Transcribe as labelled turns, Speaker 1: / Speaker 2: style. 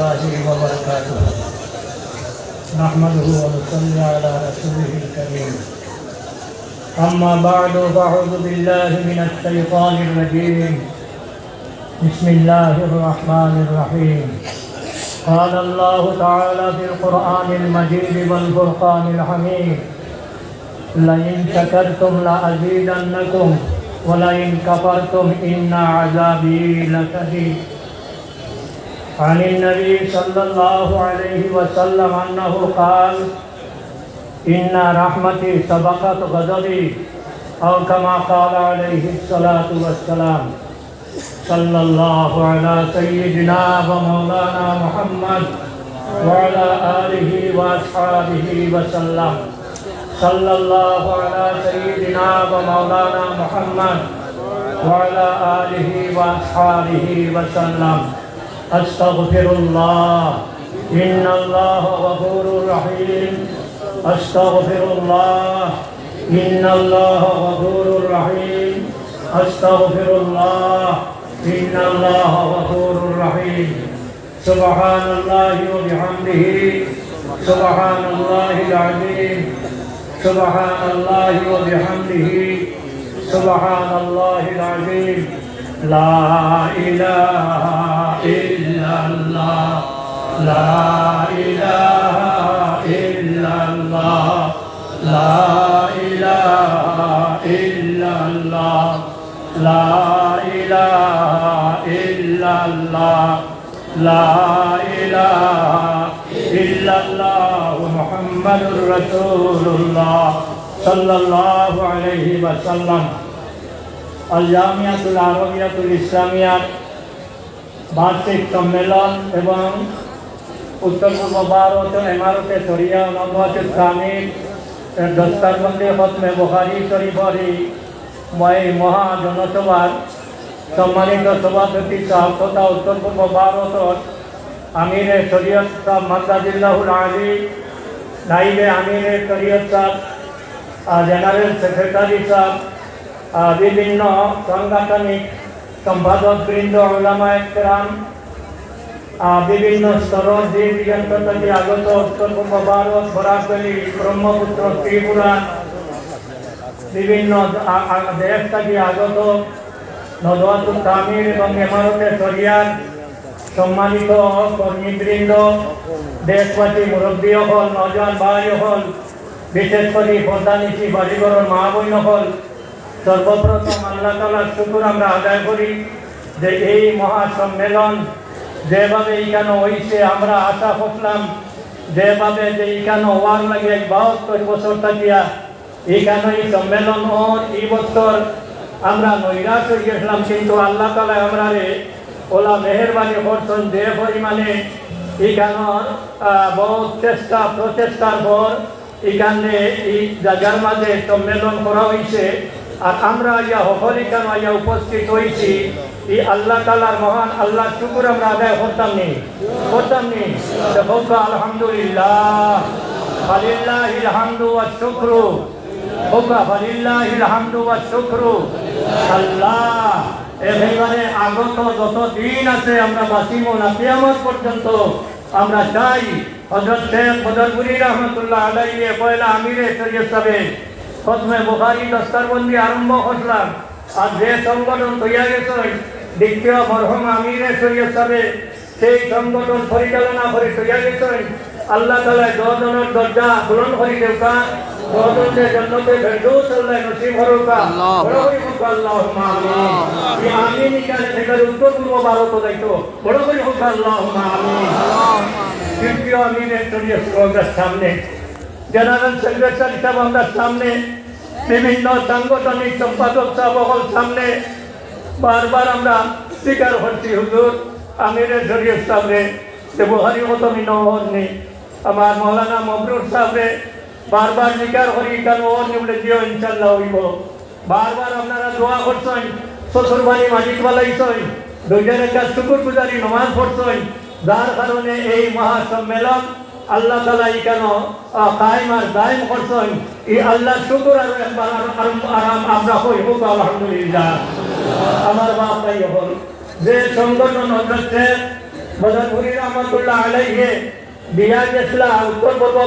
Speaker 1: الله وبركاته نحمده ونصلي على رسوله الكريم أما بعد فأعوذ بالله من الشيطان الرجيم بسم الله الرحمن الرحيم قال الله تعالى في القرآن المجيد والفرقان الحميد لئن شكرتم لأزيدنكم ولئن كفرتم إن عذابي لشديد عن النبي صلى الله عليه وسلم أنه قال إن رحمتي سبقت غضبي أو كما قال عليه الصلاة والسلام صلى الله على سيدنا ومولانا محمد وعلى آله وأصحابه وسلم صلى الله على سيدنا ومولانا محمد وعلى آله وأصحابه وسلم. أستغفر الله. إن الله غفور رحيم. أستغفر الله. إن الله غفور رحيم. أستغفر الله. إن الله غفور رحيم. سبحان الله وبحمده. سبحان الله العظيم. سبحان الله وبحمده. سبحان الله العظيم. لا إله لا إله إلا الله لا إله إلا الله لا إله إلا الله لا إله إلا الله محمد رسول الله صلى الله عليه وسلم আল-জামিয়াতুল আরবিয়াতুল ইসলামিয়ার বার্ষিক সম্মেলন এবং উত্তর পূর্ব ভারত এমারতে সরিয়া নবাজুল কামিল দস্তারবন্দি হতমে বহারি শরীফর এই এই মহা জনসভার সম্মানিত সভাপতি সাহেব তথা উত্তর পূর্ব ভারতর আমিরে শরীয়ত সাহেব মাদ্দাজিল্লাহুল আলী নাইবে আমিরে শরীয়ত সাহেব জেনারেল সেক্রেটারি সাহেব বিভিন্ন সাংগঠনিক সম্পাদক বৃন্দ ওলামা একরাম বিভিন্ন স্তরের যে থেকে আগত উত্তর পূর্ব ভারত বরাকলি ব্রহ্মপুত্র ত্রিপুরা। বিভিন্ন দেশ থেকে আগত নদওয়াতুল তামির এবং এমারতে সরিয়ার সম্মানিত কর্মীবৃন্দ, দেশবাসী, মুরব্বী হল নজন ভাই হল, বিশেষ করে প্রধানিসি বাড়িঘর মা বইন হল। সর্বপ্রথম আল্লাহ তালার শুকুর আমরা আদায় করি যে এই মহাসম্মেলন যেভাবে এইখানে হইছে, আমরা আশা করলাম যেভাবে যে এইখানে হওয়ার লাগে বাহাত্তর বছর থাকিয়া এইখানে এই সম্মেলন হন এই বছর আমরা নৈরাশ হয়ে গেছিলাম কিন্তু আল্লাহ তালা আমরা ওলা মেহরবানি করছেন যে পরিমাণে এইখানের বহুত চেষ্টা, প্রচেষ্টার পর এখানে এই জায়গার মাঝে সম্মেলন করা হয়েছে আর আমরা ইয়া হকলি কেন ইয়া উপস্থিত হয়েছি এই আল্লাহ তালার মহান আল্লাহ শুকুর আমরা আদায় করতাম নি। করতাম নি। হোক, আলহামদুলিল্লাহ। ফালিল্লাহ হামদু ওয়া শুকরু। হোক ফালিল্লাহ হামদু ওয়া শুকরু। আল্লাহ, এবারে আগত যত দিন আছে আমরা বাসিম না, কিয়ামত পর্যন্ত আমরা চাই। হজরত শেখ বদরপুরি রহমতুল্লাহ আলাইয়ে পয়লা আমিরে শরীয়ত সাহেব, প্রথমে বুখারি দস্তারবন্দি আরম্ভ করলাম। আর যে সংগঠন তৈরি গেছে দ্বিতীয় মরহম আমিরে সৈয়দ সাহেব সেই সংগঠন পরিচালনা করে তৈরি গেছেন। আল্লাহ তালায় দশজনের দরজা পূরণ করে দেউকা দশজনের জন্মতে ফেরদৌস আল্লাহ নসিব হরুকা বড় করে হোক আল্লাহ। আমিন এই আমিন এখানে উত্তর পূর্ব ভারত দায়িত্ব বড় করে হোক আল্লাহ। আমিন তৃতীয় আমিনের শরীয়ত সামনে জেনারেল সেক্রেটারি সাহেব আমরা সামনে বিভিন্ন সাংগঠনিক সম্পাদক সাহেব সামনে বারবার আমরা স্বীকার করছি, হুজুর। শরীয়ত সামনে যে বুহারি মতো মিনহর নেই আমার মৌলানা মবরুর সাহেবরে বারবার স্বীকার করি, কেন ওর নিবলে দিও ইনশাল্লাহ হইব। বারবার আপনারা দোয়া করছেন শ্বশুর বাড়ি মালিক বালাইছেন, দুইজনের কাজ শুকুর পূজারি নমাজ পড়ছেন। যার কারণে এই মহাসম্মেলন আল্লাহ তালা কেন কায়েম আর দায়েম করছেন? এই আল্লাহ শুকুর আর আরাম আমরা আলহামদুলিল্লাহ। আমার বাপ তাই হল যে সংগঠন হচ্ছে বদরপুরি রহমতুল্লাহ আলাইহে বিয়া গেছিলাম উত্তর পূর্ব